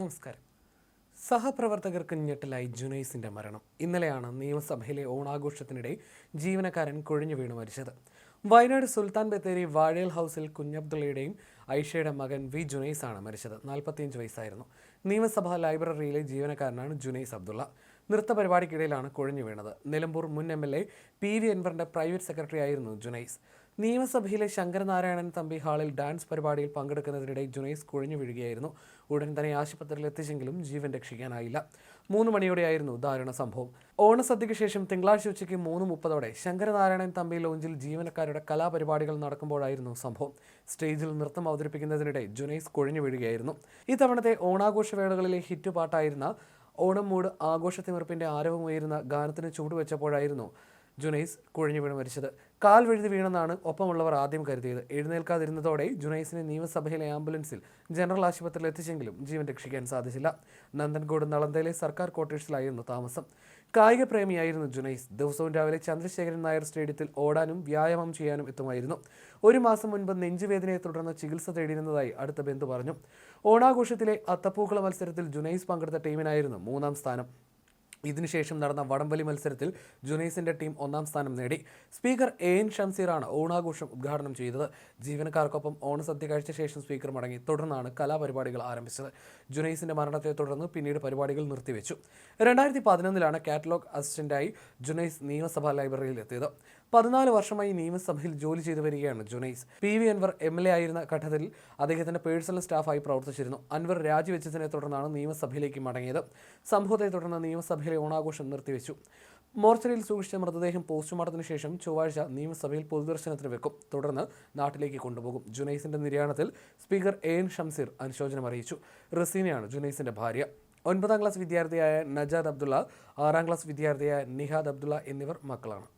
നമസ്കാരം. സഹപ്രവർത്തകർക്ക് ഞെട്ടലായി ജുനൈസിന്റെ മരണം. ഇന്നലെയാണ് നിയമസഭയിലെ ഓണാഘോഷത്തിനിടെ ജീവനക്കാരൻ കുഴഞ്ഞു വീണു മരിച്ചത്. വയനാട് സുൽത്താൻ ബത്തേരി വാഴേൽ ഹൗസിൽ കുഞ്ഞബ്ദുള്ളയുടെയും ഐഷയുടെ മകൻ വി ജുനൈസ് ആണ് മരിച്ചത്. നാൽപ്പത്തിയഞ്ച് വയസ്സായിരുന്നു. നിയമസഭാ ലൈബ്രറിയിലെ ജീവനക്കാരനാണ് ജുനൈസ് അബ്ദുള്ള. നൃത്ത പരിപാടിക്കിടയിലാണ് കുഴഞ്ഞു വീണത്. നിലമ്പൂർ മുൻ M L A P V എൻവറിന്റെ private secretary ആയിരുന്നു ജുനൈസ്. നിയമസഭയിലെ ശങ്കരനാരായണൻ തമ്പി ഹാളിൽ ഡാൻസ് പരിപാടിയിൽ പങ്കെടുക്കുന്നതിനിടെ ജുനൈസ് കുഴഞ്ഞു വീഴുകയായിരുന്നു. ഉടൻ തന്നെ ആശുപത്രിയിൽ എത്തിച്ചെങ്കിലും ജീവൻ രക്ഷിക്കാനായില്ല. മൂന്ന് മണിയോടെയായിരുന്നു ദാരുണ സംഭവം. ഓണസദ്യയ്ക്ക് ശേഷം തിങ്കളാഴ്ച ഉച്ചയ്ക്ക് മൂന്ന് മുപ്പതോടെ ശങ്കരനാരായണൻ തമ്പി ലോഞ്ചിൽ ജീവനക്കാരുടെ കലാപരിപാടികൾ നടക്കുമ്പോഴായിരുന്നു സംഭവം. സ്റ്റേജിൽ നൃത്തം അവതരിപ്പിക്കുന്നതിനിടെ ജുനൈസ് കുഴഞ്ഞു വീഴുകയായിരുന്നു. ഇത്തവണത്തെ ഓണാഘോഷ വേളകളിലെ ഹിറ്റ് പാട്ടായിരുന്ന ഓണം മൂട് ആഘോഷത്തിമിറപ്പിന്റെ ആരവമുയരുന്ന ഗാനത്തിന് ചൂടുവെച്ചപ്പോഴായിരുന്നു ജുനൈസ് കുഴഞ്ഞു വീണ് മരിച്ചത്. കാൽ വഴുതി വീണെന്നാണ് ഒപ്പമുള്ളവർ ആദ്യം കരുതിയത്. എഴുന്നേൽക്കാതിരുന്നതോടെ ജുനൈസിനെ നിയമസഭയിലെ ആംബുലൻസിൽ ജനറൽ ആശുപത്രിയിൽ എത്തിച്ചെങ്കിലും ജീവൻ രക്ഷിക്കാൻ സാധിച്ചില്ല. നന്ദൻകോട് നളന്തയിലെ സർക്കാർ ക്വാർട്ടേഴ്സിലായിരുന്നു താമസം. കായിക പ്രേമിയായിരുന്നു ജുനൈസ്. ദിവസവും രാവിലെ ചന്ദ്രശേഖരൻ നായർ സ്റ്റേഡിയത്തിൽ ഓടാനും വ്യായാമം ചെയ്യാനും എത്തുമായിരുന്നു. ഒരു മാസം മുൻപ് നെഞ്ചുവേദനയെ തുടർന്ന് ചികിത്സ തേടിയിരുന്നതായി അടുത്ത ബന്ധു പറഞ്ഞു. ഓണാഘോഷത്തിലെ അത്തപ്പൂക്കള മത്സരത്തിൽ ജുനൈസ് പങ്കെടുത്ത ടീമിനായിരുന്നു മൂന്നാം സ്ഥാനം. ഇതിനുശേഷം നടന്ന വടംവലി മത്സരത്തിൽ ജുനൈസിന്റെ ടീം ഒന്നാം സ്ഥാനം നേടി. സ്പീക്കർ എ എൻ ഷംസീറാണ് ഓണാഘോഷം ഉദ്ഘാടനം ചെയ്തത്. ജീവനക്കാർക്കൊപ്പം ഓണസദ്യ കഴിച്ച ശേഷം സ്പീക്കർ മടങ്ങി. തുടർന്നാണ് കലാപരിപാടികൾ ആരംഭിച്ചത്. ജുനൈസിന്റെ മരണത്തെ തുടർന്ന് പിന്നീട് പരിപാടികൾ നിർത്തിവെച്ചു. രണ്ടായിരത്തി പതിനൊന്നിലാണ് കാറ്റലോഗ് അസിസ്റ്റന്റായി ജുനൈസ് നിയമസഭാ ലൈബ്രറിയിൽ എത്തിയത്. പതിനാല് വർഷമായി നിയമസഭയിൽ ജോലി ചെയ്തു വരികയാണ് Junais. P V Anvar M L A ആയിരുന്ന ഘട്ടത്തിൽ അദ്ദേഹത്തിന്റെ പേഴ്സണൽ സ്റ്റാഫായി പ്രവർത്തിച്ചിരുന്നു. അൻവർ രാജിവെച്ചതിനെ തുടർന്നാണ് നിയമസഭയിലേക്ക് മടങ്ങിയത്. സംഭവത്തെ തുടർന്ന് നിയമസഭയിലെ ഓണാഘോഷം നിർത്തിവെച്ചു. മോർച്ചറിയിൽ സൂക്ഷിച്ച മൃതദേഹം പോസ്റ്റ്മോർട്ടത്തിന് ശേഷം ചൊവ്വാഴ്ച നിയമസഭയിൽ പൊതുദർശനത്തിന് വെക്കും. തുടർന്ന് നാട്ടിലേക്ക് കൊണ്ടുപോകും. ജുനൈസിന്റെ നിര്യാണത്തിൽ സ്പീക്കർ എ എൻ ഷംസീർ അനുശോചനം അറിയിച്ചു. റസീനയാണ് ജുനൈസിന്റെ ഭാര്യ. ഒൻപതാം ക്ലാസ് വിദ്യാർത്ഥിയായ നജാദ് അബ്ദുള്ള ആറാം ക്ലാസ് വിദ്യാർത്ഥിയായ നിഹാദ് അബ്ദുള്ള എന്നിവർ മക്കളാണ്.